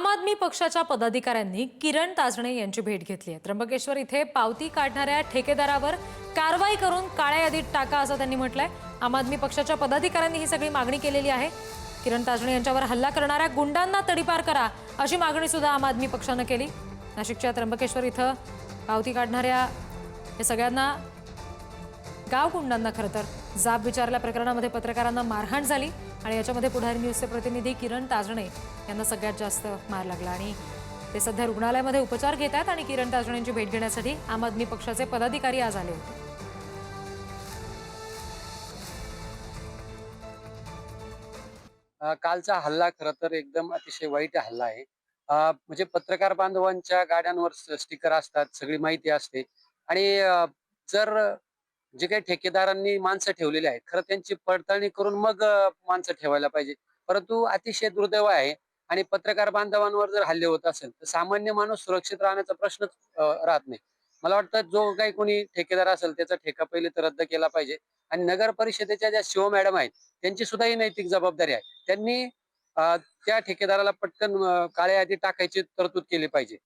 आम आदमी पक्षाच्या पदाधिकाऱ्यांनी किरण ताजणे यांची भेट घेतली आहे. त्र्यंबकेश्वर इथे पावती काढणाऱ्या ठेकेदारावर कारवाई करून काळ्या यादीत टाका असं त्यांनी म्हटलंय. आम आदमी पक्षाच्या पदाधिकाऱ्यांनी ही सगळी मागणी केलेली आहे. किरण ताजणे यांच्यावर हल्ला करणाऱ्या गुंडांना तडीपार करा अशी मागणी सुद्धा आम आदमी पक्षानं केली. नाशिकच्या त्र्यंबकेश्वर इथं पावती काढणाऱ्या हे सगळ्यांना गाव गुंडांना खरं तर जाब विचारल्या प्रकरणामध्ये पत्रकारांना मारहाण झाली आणि याच्यामध्ये पुढारी न्यूजचे प्रतिनिधी किरण ताजणे यांना सगळ्यात जास्त मार लागला. आणि ते सध्या रुग्णालयामध्ये उपचार घेत आहेत आणि किरण ताजणेंची भेट घेण्यासाठी आम आदमी पक्षाचे पदाधिकारी आज आले होते. कालचा हल्ला खरं तर एकदम अतिशय वाईट हल्ला आहे. म्हणजे पत्रकार बांधवांच्या गाड्यांवर स्टिकर असतात सगळी माहिती असते. आणि जर जे काही ठेकेदारांनी माणसं ठेवलेली आहेत खरं त्यांची पडताळणी करून मग माणसं ठेवायला पाहिजे. परंतु अतिशय दुर्दैव आहे आणि पत्रकार बांधवांवर जर हल्ले होत असेल तर सामान्य माणूस सुरक्षित राहण्याचा प्रश्नच राहत नाही. मला वाटतं जो काही कोणी ठेकेदार असेल त्याचा ठेका पहिले तर रद्द केला पाहिजे. आणि नगर परिषदेच्या ज्या शिव मॅडम आहेत त्यांची सुद्धा ही नैतिक जबाबदारी आहे. त्यांनी त्या ठेकेदाराला पटकन काळ्या यादी टाकायची तरतूद केली पाहिजे.